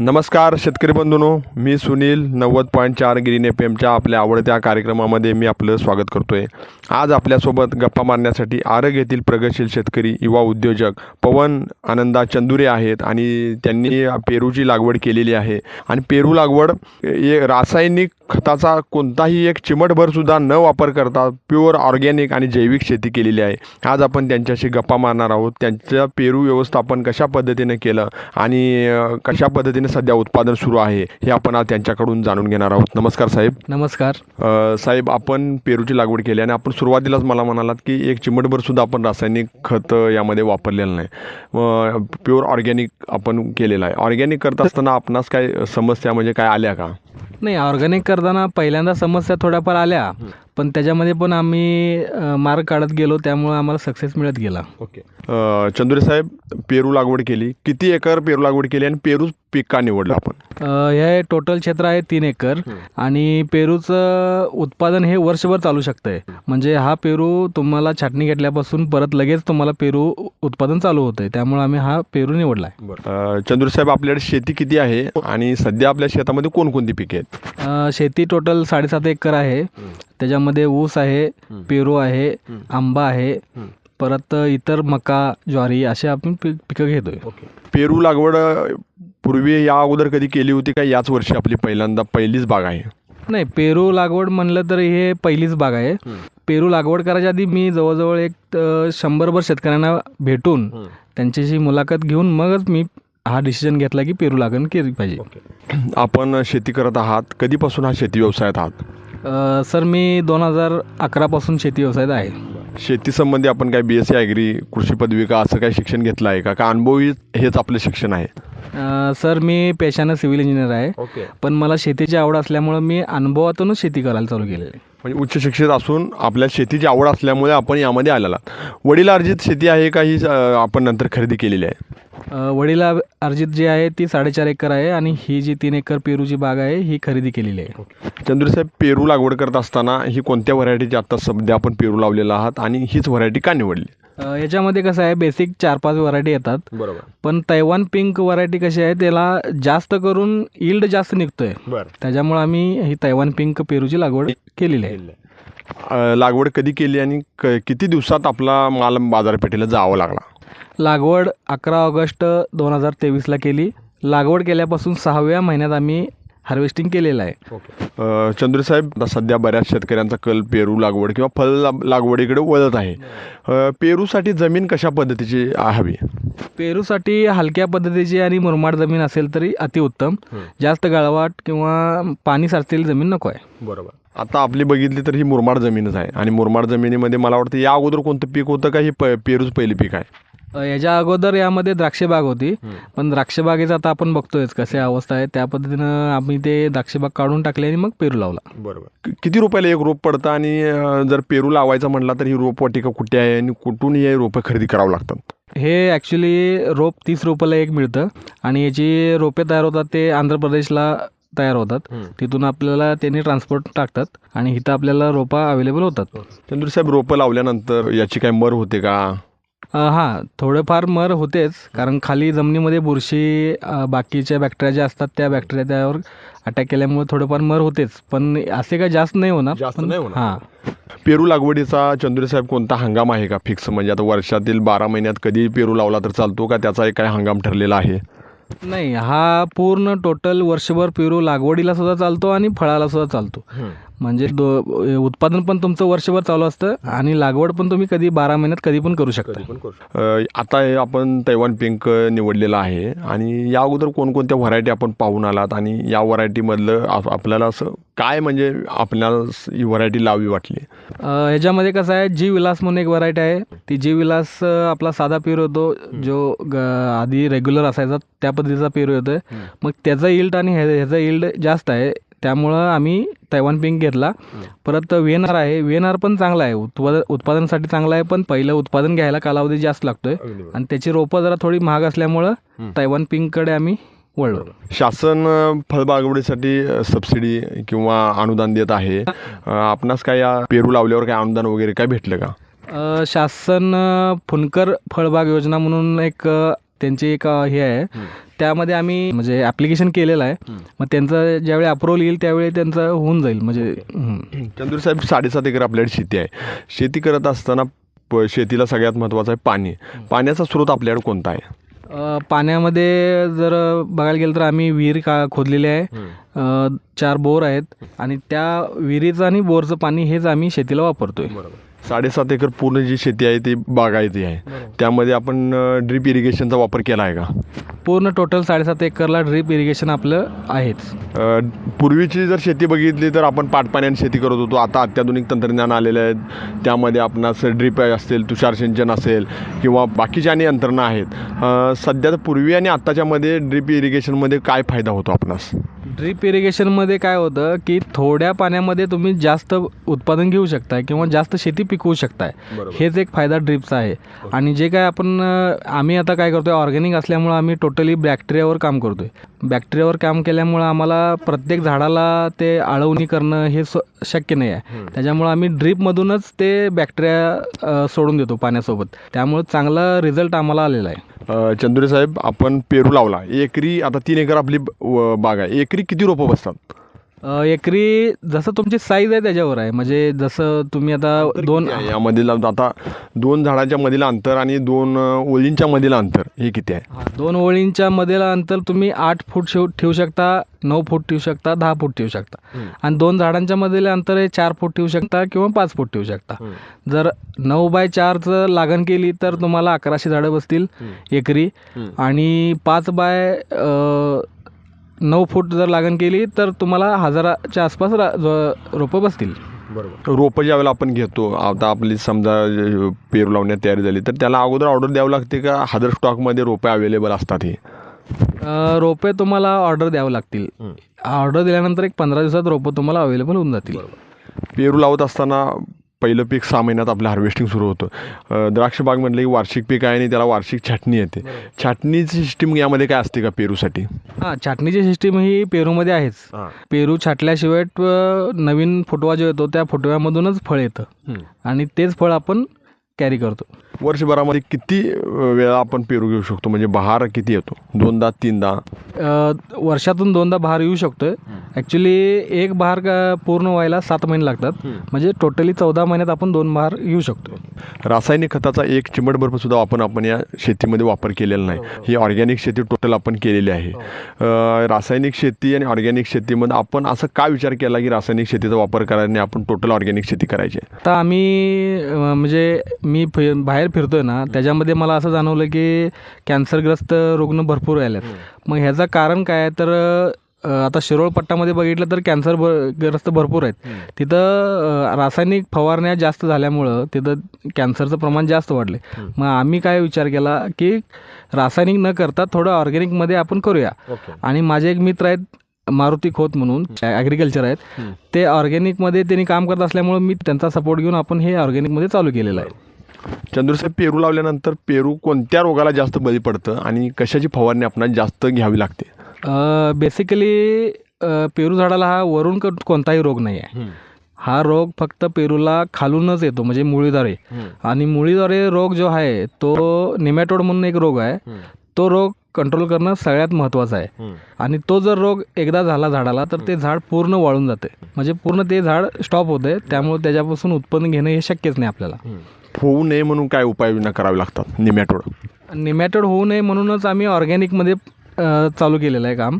नमस्कार शेतकरी बंधूनो मी सुनील नव्वद पॉईंट चार ग्रीन एफ एमच्या आपल्या आवडत्या कार्यक्रमामध्ये मी आपलं स्वागत करतोय. आज आपल्यासोबत गप्पा मारण्यासाठी आरग येथील प्रगतशील शेतकरी युवा उद्योजक पवन आनंदा चंदुरे आहेत आणि त्यांनी पेरूची लागवड केलेली आहे. आणि पेरू लागवड हे रासायनिक खताचा कोणताही एक चिमटभर सुद्धा न वापर करता प्युअर ऑर्गॅनिक आणि जैविक शेती केलेली आहे. आज आपण त्यांच्याशी गप्पा मारणार आहोत. त्यांचं पेरू व्यवस्थापन कशा पद्धतीने केलं आणि कशा पद्धतीने सध्या उत्पादन सुरू आहे हे आपण आज त्यांच्याकडून जाणून घेणार आहोत. नमस्कार साहेब. नमस्कार. साहेब आपण पेरूची लागवड केली आणि आपण सुरुवातीलाच मला म्हणालात की एक चिमटभर सुद्धा आपण रासायनिक खत यामध्ये वापरलेलं नाही. प्युअर ऑर्गॅनिक आपण केलेलं आहे. ऑर्गॅनिक करत असताना आपणास काय समस्या म्हणजे काय आल्या का? नाही ऑर्गॅनिक करताना पहिल्यांदा समस्या थोड्याफार आल्या. पण त्याच्यामध्ये पण आम्ही मार्ग काढत गेलो त्यामुळे आम्हाला सक्सेस मिळत गेला. ओके. चंदुरे साहेब पेरू लागवड केली. किती एकर पेरू लागवड केली आणि पेरू पीक का निवडलं आपण? हे टोटल क्षेत्र आहे तीन एकर आणि पेरूचं उत्पादन हे वर्षभर चालू शकतंय. म्हणजे हा पेरू तुम्हाला छाटणी घेतल्यापासून परत लगेच तुम्हाला पेरू उत्पादन चालू होतंय. त्यामुळे आम्ही हा पेरू निवडला आहे अ, चंदुरे साहेब आपल्याकडे शेती किती आहे आणि सध्या आपल्या शेतामध्ये कोणकोणती पिके आहेत? शेती टोटल साडेसात एकर आहे. त्याच्यामध्ये ऊस आहे पेरू आहे आंबा आहे परत इतर मका ज्वारी असे आपण पीक पिकं घेतोय. पेरू लागवड पूर्वी या अगोदर कधी केली होती का? याच वर्षी आपली पहिल्यांदा पहिलीच बाग आहे. नाही पेरू लागवड म्हणलं तर हे पहिलीच बाग आहे. पेरू लागवड करायच्या आधी मी जवळजवळ एक शंभरभर शेतकऱ्यांना भेटून त्यांच्याशी मुलाखत घेऊन मगच मी हा डिसिजन घेतला की पेरू लागण केली पाहिजे. आपण शेती करत आहात. कधीपासून हा शेती व्यवसायात आहात? अ, सर मी दोन हजार अकरापासून शेती व्यवसायात आहे. शेती संबंधी आपण काय बी एस सी ॲग्री कृषी पदविका असं काही शिक्षण घेतलं आहे का? का अनुभवी हेच आपलं शिक्षण आहे? अ, सर मी पेशानं सिव्हिल इंजिनियर आहे. ओके. पण मला शेतीची आवड असल्यामुळं मी अनुभवातूनच शेती करायला चालू केलेली आहे. म्हणजे उच्च शिक्षित असून आपल्या शेतीची आवड असल्यामुळे आपण यामध्ये आलेला वडिलार्जित शेती आहे का ही आपण नंतर खरेदी केलेली आहे? वडिला अर्जित जी आहे ती साडेचार एकर आहे आणि ही जी तीन एकर पेरूची बाग आहे ही खरेदी केलेली आहे. चंद्र साहेब पेरू लागवड करत असताना ही कोणत्या व्हरायटीची आता सध्या आपण पेरू लावलेला आहात आणि हीच व्हरायटी का निवडली? याच्यामध्ये कसं आहे बेसिक चार पाच व्हरायटी येतात. बरोबर. पण तैवान पिंक व्हरायटी कशी आहे त्याला जास्त करून इल्ड जास्त निघतोय. बरं. त्याच्यामुळे आम्ही ही तैवान पिंक पेरूची लागवड केलेली आहे. लागवड कधी केली आणि क किती दिवसात आपला माल बाजारपेठेला जावं लागला? लागवड अकरा ऑगस्ट दोन हजार तेवीसला केली. लागवड केल्यापासून सहाव्या महिन्यात आम्ही हार्वेस्टिंग केलेलं आहे. अ, चंद्र साहेब आता सध्या बऱ्याच शेतकऱ्यांचा कल पेरू लागवड किंवा फळ ला- लागवडीकडे वळत आहे. अ, पेरूसाठी जमीन कशा पद्धतीची हवी? पेरूसाठी हलक्या पद्धतीची आणि मुरमाड जमीन असेल तरी अतिउत्तम. जास्त गाळवाट किंवा पाणी साचलेली जमीन नको आहे. बरोबर. आता आपली बघितली तर ही मुरमाड जमीनच आहे. आणि मुरमाड जमिनीमध्ये मला वाटतं या अगोदर कोणतं पीक होतं का ही प पेरूच पहिली पीक आहे? याच्या अगोदर यामध्ये द्राक्षबाग होती. पण द्राक्षबागेचं आता आपण बघतोयच कशी अवस्था आहे. त्या पद्धतीनं आम्ही ते द्राक्षबाग काढून टाकले आणि मग पेरू लावला. बरोबर. किती रुपयाला एक रोप पडतं आणि जर पेरू लावायचं म्हटलं तर ही रोपवाटिका कुठे आहे आणि कुठून हे रोपं खरेदी करावं लागतात? हे ॲक्च्युली रोप तीस रुपयाला एक मिळतं आणि याची रोपे तयार होतात ते आंध्र प्रदेशला तयार होतात. तिथून आपल्याला त्यांनी ट्रान्सपोर्ट टाकतात आणि इथं आपल्याला रोपा अवेलेबल होतात. चंद्र साहेब रोपं लावल्यानंतर याची काय मर होते का? हां थोडंफार मर होतेच कारण खाली जमिनीमध्ये बुरशी बाकीच्या बॅक्टेरिया ज्या असतात त्या बॅक्टेरिया त्यावर अटॅक केल्यामुळे थोडंफार मर होतेच. पण असे काय जास्त नाही होणार जास्त नाही होणार. हां. पेरू लागवडीचा चंद्र साहेब कोणता हंगाम आहे का फिक्स म्हणजे आता वर्षातील बारा महिन्यात कधी पेरू लावला तर चालतो का? त्याचा एक काय हंगाम ठरलेला आहे. नाही हा पूर्ण टोटल वर्षभर पेरू लागवडीला सुद्धा चालतो आणि फळाला सुद्धा चालतो. म्हणजे दो उत्पादन पण तुमचं वर्षभर चालू असतं आणि लागवड पण तुम्ही कधी बारा महिन्यात कधी पण करू शकता. आता हे आपण तैवान पिंक निवडलेला आहे आणि या अगोदर कोणकोणत्या व्हरायटी आपण पाहून आलात आणि या व्हरायटीमधलं आप- आपल्याला असं काय म्हणजे आपल्याला ही व्हरायटी लावी वाटली? ह्याच्यामध्ये कसं आहे जी विलास म्हणून एक व्हरायटी आहे. ती जी विलास आपला साधा पेरू होतो जो ग आधी रेग्युलर असायचा त्या पद्धतीचा पेरू येतो मग त्याचा इल्ड आणि ह्या ह्याचा इल्ड जास्त आहे. त्यामुळं आम्ही तैवान पिंक घेतला. परत व्ही एन आर आहे. व्ही एन आर पण चांगला आहे. उत्पादन उत्पादनासाठी चांगला आहे पण पहिलं उत्पादन घ्यायला कालावधी जास्त लागतोय. आणि त्याची रोपं जरा थोडी महाग असल्यामुळं तैवान पिंककडे आम्ही वळलो. शासन फळबागवडीसाठी सबसिडी किंवा अनुदान देत आहे. आपणास काय या पेरू लावल्यावर काय अनुदान वगैरे काय भेटलं का? शासन फुनकर फळबाग योजना म्हणून एक त्यांची एक हे आहे. त्यामध्ये आम्ही म्हणजे ॲप्लिकेशन केलेलं आहे. मग त्यांचं ज्यावेळी अप्रुव्हल येईल त्यावेळी त्यांचं होऊन जाईल. म्हणजे. चंद्र साहेब साडेसात एकर आपल्याकडे शेती आहे. शेती करत असताना प शेतीला सगळ्यात महत्त्वाचं आहे पाणी. पाण्याचा स्रोत आपल्याकडे कोणता आहे? पाण्यामध्ये जर बघायला गेलं तर आम्ही विहीर का खोदलेली आहे. चार बोर आहेत. आणि त्या विहिरीचं आणि बोरचं पाणी हेच आम्ही शेतीला वापरतोय. साडेसात एकर पूर्ण जी शेती आहे ती बागायती आहे. त्यामध्ये आपण ड्रीप इरिगेशनचा वापर केला आहे का? पूर्ण टोटल साडेसात एकरला ड्रीप इरिगेशन आपलं आहेच. पूर्वीची जर शेती बघितली तर आपण पाटपाण्याने शेती करत होतो. आता अत्याधुनिक तंत्रज्ञान आलेलं आहे. त्यामध्ये आपणास ड्रीप असेल तुषार सिंचन असेल किंवा बाकीची आणि यंत्रणा आहेत सध्या तर पूर्वी आणि आत्ताच्यामध्ये ड्रीप इरिगेशनमध्ये काय फायदा होतो आपणास? ड्रीप इरिगेशनमध्ये काय होतं की थोड्या पाण्यामध्ये तुम्ही जास्त उत्पादन घेऊ शकताय किंवा जास्त शेती पिकवू शकताय. हेच एक फायदा ड्रीपचा आहे. आणि जे काय आपण आम्ही आता काय करतोय ऑर्गॅनिक असल्यामुळं आम्ही टोटली बॅक्टेरियावर काम करतोय. बॅक्टेरियावर काम केल्यामुळं आम्हाला प्रत्येक झाडाला ते आळवणी करणं हे स शक्य नाही आहे. त्याच्यामुळं आम्ही ड्रीपमधूनच ते बॅक्टेरिया सोडून देतो पाण्यासोबत. त्यामुळं चांगला रिझल्ट आम्हाला आलेला आहे. चंदुरे साहेब आपण पेरू लावला. एकरी आता तीन एकर आपली ब- व- बाग आहे. एकरी किती रोपं बसतात? एकरी जसं तुमची साईज आहे त्याच्यावर आहे. म्हणजे जसं तुम्ही आता दोन यामधील आता दोन झाडाच्या मधील अंतर आणि दोन ओळींच्या मधील अंतर हे किती आहे? हा, दोन ओळींच्या मधील अंतर तुम्ही आठ फूट शेव ठेवू शकता नऊ फूट ठेवू शकता दहा फूट ठेवू शकता. आणि दोन झाडांच्या मधील अंतर हे चार फूट ठेवू शकता किंवा पाच फूट ठेवू शकता. जर नऊ बाय चारचं लागण केली तर तुम्हाला अकराशे झाडं बसतील एकरी. आणि पाच बाय नऊ फूट जर लागण केली तर तुम्हाला हजाराच्या आसपास रा- जो- रोपं बसतील. रोपं ज्यावेळेला आपण घेतो आता आपली समजा अ, पेरू लावण्यात तयारी झाली तर त्याला अगोदर ऑर्डर द्यावं लागते का? हजर स्टॉकमध्ये रोपे अवेलेबल असतात हे? अ, रोपे तुम्हाला ऑर्डर द्यावं लागतील. ऑर्डर दिल्यानंतर एक पंधरा दिवसात रोपं तुम्हाला अवेलेबल होऊन जातील. पेरू लावत असताना पहिलं पीक सहा महिन्यात आपलं हार्वेस्टिंग सुरू होतं. द्राक्ष बाग म्हटलं की वार्षिक पीक आहे आणि त्याला वार्षिक छाटणी येते. छाटणीची सिस्टीम यामध्ये काय असते का पेरूसाठी? हां छाटणीची सिस्टीम ही पेरूमध्ये आहेच. पेरू छाटल्याशिवाय नवीन फुटवा जो येतो त्या फुटव्यामधूनच फळ येतं. आणि तेच फळ आपण कॅरी करतो. वर्षभरामध्ये किती वेळा आपण पेरू घेऊ शकतो? म्हणजे बहार किती येतो? दोनदा तीनदा? वर्षातून दोनदा बहार येऊ शकतोय. ॲक्च्युली एक बहार पूर्ण व्हायला सात महिने लागतात. म्हणजे टोटली चौदा महिन्यात आपण दोन बहार येऊ शकतो. रासायनिक खताचा एक चिमटभर सुद्धा आपण आपण या शेतीमध्ये वापर केलेला नाही. ही. ऑर्गॅनिक शेती टोटल आपण केलेली आहे. अ, रासायनिक शेती आणि ऑर्गॅनिक शेतीमध्ये आपण असं का विचार केला की रासायनिक शेतीचा वापर करायला नाही आपण टोटल ऑर्गॅनिक शेती करायची? आता आम्ही म्हणजे मी फि बाहेर फिरतोय ना त्याच्यामध्ये मला असं जाणवलं की कॅन्सरग्रस्त रुग्ण भरपूर राहिलेत मग ह्याचं कारण काय आहे? तर आता शिरोळ पट्टामध्ये बघितलं तर कॅन्सर ब ग्रस्त भरपूर आहेत. तिथं रासायनिक फवारण्या जास्त झाल्यामुळं तिथं कॅन्सरचं प्रमाण जास्त वाढले. मग आम्ही काय विचार केला की रासायनिक न करता थोडं ऑर्गॅनिकमध्ये आपण करूया. आणि माझे एक मित्र आहेत मारुती खोत म्हणून ॲग्रिकल्चर आहेत. ते ऑर्गॅनिकमध्ये त्यांनी काम करत असल्यामुळं मी त्यांचा सपोर्ट घेऊन आपण हे ऑर्गॅनिकमध्ये चालू केलेलं आहे. चंद्रसाहेब पेरू लावल्यानंतर पेरू कोणत्या रोगाला जास्त बळी पडतं आणि कशाची फवारणी आपणाला जास्त घ्यावी लागते? बेसिकली पेरू झाडाला हा वरून क- कोणताही रोग नाही आहे हा रोग फक्त पेरूला खालूनच येतो म्हणजे मुळीद्वारे. आणि मुळीद्वारे रोग जो आहे तो निमॅटोड म्हणून एक रोग आहे. तो रोग कंट्रोल करणं सगळ्यात महत्त्वाचं आहे. आणि तो जर रोग एकदा झाला झाडाला तर ते झाड पूर्ण वाळून जाते. म्हणजे पूर्ण ते झाड स्टॉप होते. त्यामुळे त्याच्यापासून उत्पन्न घेणं हे शक्यच नाही आपल्याला. होऊ नये म्हणून काय उपाययोजना करावी लागतात निमॅटोड निमॅटोड होऊ नये म्हणूनच आम्ही ऑर्गॅनिकमध्ये चालू केलेलं आहे काम.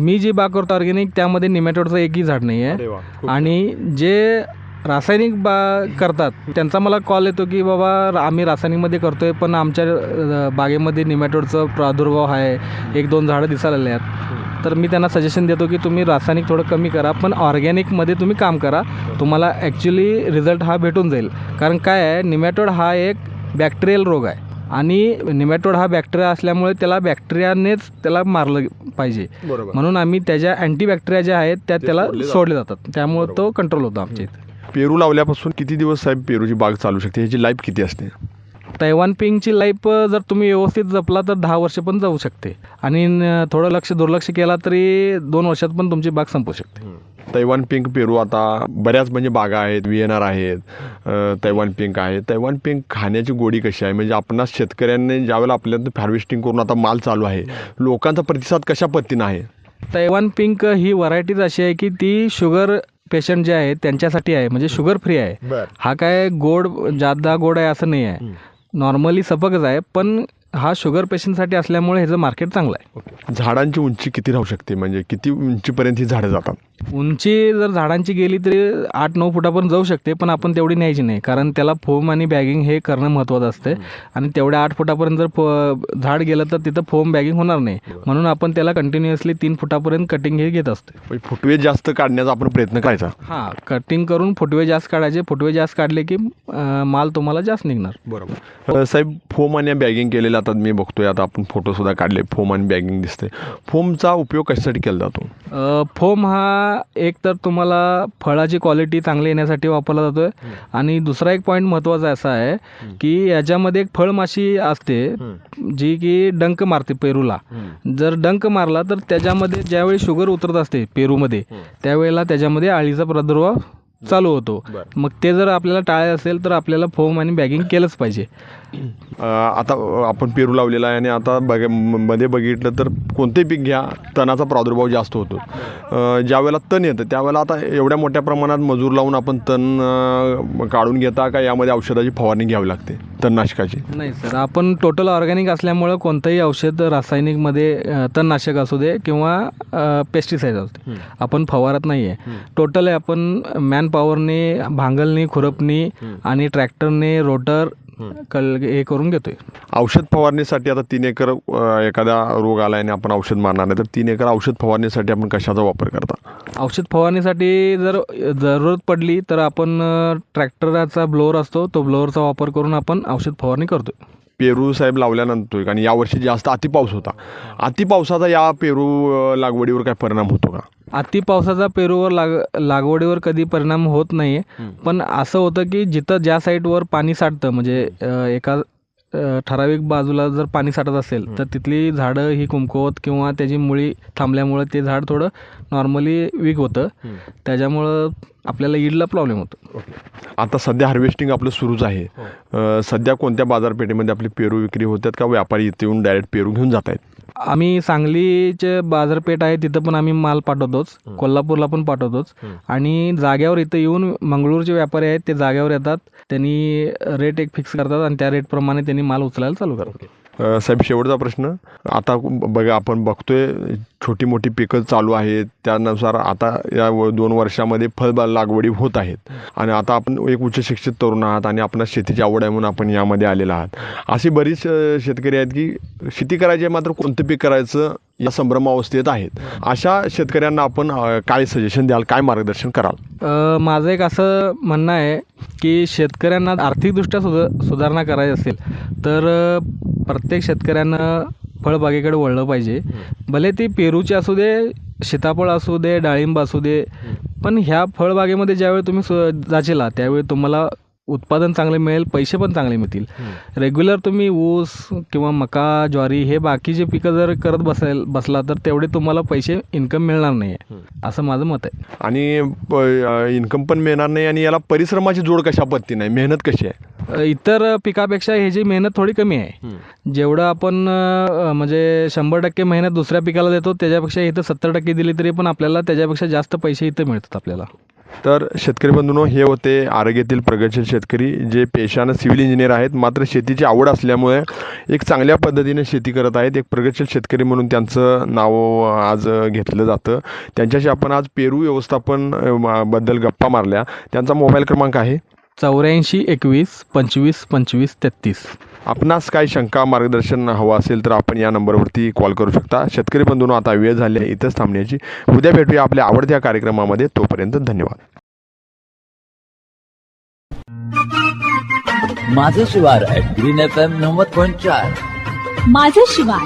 मी जी बाग करतो ऑर्गॅनिक त्यामध्ये निमॅटोडचं एकही झाड नाही आहे आणि जे रासायनिक बा करतात त्यांचा मला कॉल येतो की बाबा आम्ही रासायनिकमध्ये करतोय पण आमच्या बागेमध्ये निमॅटोडचा प्रादुर्भाव आहे. एक दोन झाडं दिसायला आहेत. तर मी त्यांना सजेशन देतो की तुम्ही रासायनिक थोडं कमी करा पण ऑर्गॅनिकमध्ये तुम्ही काम करा. तुम्हाला ॲक्च्युली रिझल्ट हा भेटून जाईल. कारण काय आहे निमॅटोड हा एक बॅक्टेरियल रोग आहे. आणि निमॅटोड हा बॅक्टेरिया असल्यामुळे त्याला बॅक्टेरियानेच त्याला मारलं पाहिजे. म्हणून आम्ही त्याच्या अँटीबॅक्टेरिया ज्या आहेत त्या त्याला सोडले जातात. त्यामुळे तो कंट्रोल होतो आमच्या इथे. पेरू लावल्यापासून किती दिवस साहेब पेरूची बाग चालू शकते? ह्याची लाईफ किती असते? तैवान पिंगची लाईफ जर तुम्ही व्यवस्थित जपला तर दहा वर्ष पण जाऊ शकते. आणि थोडं लक्ष दुर्लक्ष केला तरी दोन वर्षात पण तुमची बाग संपू शकते. तैवान पिंक पेरू आता बऱ्याच म्हणजे बागा आहेत व्हिएनआर आहेत तैवान पिंक आहे. तैवान पिंक खाण्याची गोडी कशी आहे? म्हणजे आपणास शेतकऱ्यांनी ज्यावेळेला आपल्याला हार्वेस्टिंग करून आता माल चालू आहे लोकांचा प्रतिसाद कशा पद्धतीनं आहे? तैवान पिंक ही व्हरायटीज अशी आहे की ती शुगर पेशंट जे आहे त्यांच्यासाठी आहे म्हणजे शुगर फ्री आहे. हा काय गोड जादा गोड आहे असं नाही आहे. नॉर्मली सपकच आहे पण हा शुगर पेशंटसाठी असल्यामुळे ह्याचं मार्केट चांगलं आहे. झाडांची उंची किती राहू शकते? म्हणजे किती उंचीपर्यंत ही झाडं जातात? उंची जर झाडांची गेली तरी आठ नऊ फुटापर्यंत जाऊ शकते पण आपण तेवढी न्यायची नाही. कारण त्याला फोम आणि बॅगिंग हे करणं महत्त्वाचं असते. आणि तेवढ्या आठ फुटापर्यंत जर फो झाड गेलं तर तिथं फोम बॅगिंग होणार नाही. म्हणून आपण त्याला कंटिन्युअसली तीन फुटापर्यंत कटिंग हे घेत असतो फुटवे जास्त काढण्याचा आपण प्रयत्न करायचा. हां कटिंग करून फुटवे जास्त काढायचे. फुटवे जास्त काढले की माल तुम्हाला जास्त निघणार. बरोबर. साहेब फोम आणि बॅगिंग केलेलं आता मी बघतोय. आता आपण फोटो सुद्धा काढले. फोम आणि बॅगिंग दिसते फोमचा उपयोग कशासाठी केला जातो? फोम हा एक तर तुम्हाला फळाची क्वालिटी चांगली येण्यासाठी वापरला जातोय. आणि दुसरा एक पॉईंट महत्त्वाचा असा आहे की याच्यामध्ये एक फळमाशी असते जी की डंक मारते पेरूला. जर डंक मारला तर त्याच्यामध्ये ज्यावेळी शुगर उतरत असते पेरूमध्ये त्यावेळेला त्याच्यामध्ये आळीचा प्रादुर्भाव चालू होतो. मग ते जर आपल्याला टाळायचं असेल तर आपल्याला फोम आणि बॅगिंग केलंच पाहिजे. आता आपण पेरू लावलेला आहे आणि आता बघमध्ये बघितलं तर कोणतेही पीक घ्या तणाचा प्रादुर्भाव जास्त होतो. ज्यावेळेला तण येतं त्यावेळेला आता एवढ्या मोठ्या प्रमाणात मजूर लावून आपण तण काढून घेता का यामध्ये औषधाची फवारणी घ्यावी लागते तणनाशकाची? नाही सर आपण टोटल ऑर्गॅनिक असल्यामुळं कोणतंही औषध रासायनिकमध्ये तणनाशक असू दे किंवा पेस्टिसाईड असू दे आपण फवारत नाही आहे टोटल आपण मॅन पॉवरने भांगलनी खुरपणी आणि ट्रॅक्टरने रोटर कल हे करून घेतोय. औषध फवारणीसाठी आता तीन एकर अ, एखादा रोग आला आणि आपण औषध मारणार आहे तर तीन एकर औषध फवारणीसाठी आपण कशाचा वापर करता? औषध फवारणीसाठी जर जरूरत पडली तर आपण अ, ट्रॅक्टरचा ब्लोअर असतो तो ब्लोअरचा वापर करून आपण औषध फवारणी करतोय. पेरू साहेब लावल्यानंतर आणि यावर्षी जास्त अतिपाऊस होता. अतिपावसाचा या पेरू लागवडीवर काय परिणाम होतो का? अति पावसाचा पेरूवर लाग लागवडीवर कधी परिणाम होत नाही पण असं होतं की जिथं ज्या साईडवर पाणी साठतं म्हणजे एका ठराविक बाजूला जर पाणी साठत असेल तर तिथली झाडं ही कुमकुवत किंवा त्याची मुळी थांबल्यामुळं ते झाड थोडं नॉर्मली वीक होतं. त्याच्यामुळं आपल्याला ईडला प्रॉब्लेम होतो. आता सध्या हार्वेस्टिंग आपलं सुरूच आहे. अ, सध्या कोणत्या बाजारपेठेमध्ये आपली पेरू विक्री होतात का? व्यापारी इथे येऊन डायरेक्ट पेरू घेऊन जात आहेत आम्ही सांगलीचे बाजारपेठ आहे तिथं पण आम्ही माल पाठवतोच. कोल्हापूरला पण पाठवतोच. आणि जाग्यावर इथं येऊन मंगळूरचे व्यापारी आहेत ते जाग्यावर येतात त्यांनी रेट एक फिक्स करतात आणि त्या रेटप्रमाणे त्यांनी माल उचलायला चालू करतात. साहेब शेवटचा प्रश्न. आता बघा आपण बघतोय छोटी मोठी पिकं चालू आहेत. त्यानुसार आता या व- दोन वर्षामध्ये फळबाग लागवडी होत आहेत. आणि आता आपण एक उच्च शिक्षित तरुण आहात आणि आपणास शेतीची आवड आहे म्हणून आपण यामध्ये आलेला आहात. असे बरीच शेतकरी आहेत की शेती करायची आहे मात्र कोणतं पीक करायचं या संभ्रमावस्थेत आहेत. अशा शेतकऱ्यांना आपण काय सजेशन द्याल काय मार्गदर्शन कराल? माझं एक असं म्हणणं आहे की शेतकऱ्यांना आर्थिकदृष्ट्या सुध सुधारणा करायची असेल तर प्रत्येक शेतकऱ्यानं फळबागेकडे वळलं पाहिजे. भले ती पेरूची असू दे सीताफळ असू दे डाळिंब असू दे पण ह्या फळबागेमध्ये ज्यावेळी तुम्ही सु जाचेला त्यावेळी तुम्हाला उत्पादन चांगले मिळेल पैसे पण चांगले मिळतील. रेग्युलर तुम्ही ऊस किंवा मका ज्वारी हे बाकीचे पिकं जर करत बसाल बसला तर तेवढे तुम्हाला पैसे इन्कम मिळणार नाही आहे असं माझं मत आहे. आणि इन्कम पण मिळणार नाही आणि याला परिश्रमाची जोड कशा पद्धतीने? आहे मेहनत कशी आहे? इतर पिकापेक्षा ह्याची मेहनत थोडी कमी आहे. जेवढं आपण म्हणजे शंभर टक्के मेहनत दुसऱ्या पिकाला देतो त्याच्यापेक्षा इथं सत्तर टक्के दिली तरी पण आपल्याला त्याच्यापेक्षा जास्त पैसे इथं मिळतात आपल्याला. तर शेतकरी बंधूंनो हे होते आरोग्यातील प्रगतशील शेतकरी जे पेशानं सिव्हिल इंजिनियर आहेत. मात्र शेतीची आवड असल्यामुळे एक चांगल्या पद्धतीने शेती करत आहेत. एक प्रगतशील शेतकरी म्हणून त्यांचं नाव आज घेतलं जातं. त्यांच्याशी आपण आज पेरू व्यवस्थापनबद्दल गप्पा मारल्या. त्यांचा मोबाईल क्रमांक आहे. चौऱ्याऐंशी एकवीस पंचवीस पंचवीस तेहतीस. आपणास काही शंका मार्गदर्शन हवं असेल तर आपण या नंबरवरती कॉल करू शकता. शेतकरी बंधूंनो आता वेळ झाली आहे इथंच थांबण्याची. उद्या भेटूया आपल्या आवडत्या कार्यक्रमामध्ये. तोपर्यंत धन्यवाद. माझं शिवार ग्रीन एफ एम नव्वद पॉईंट चार. माझं शिवार.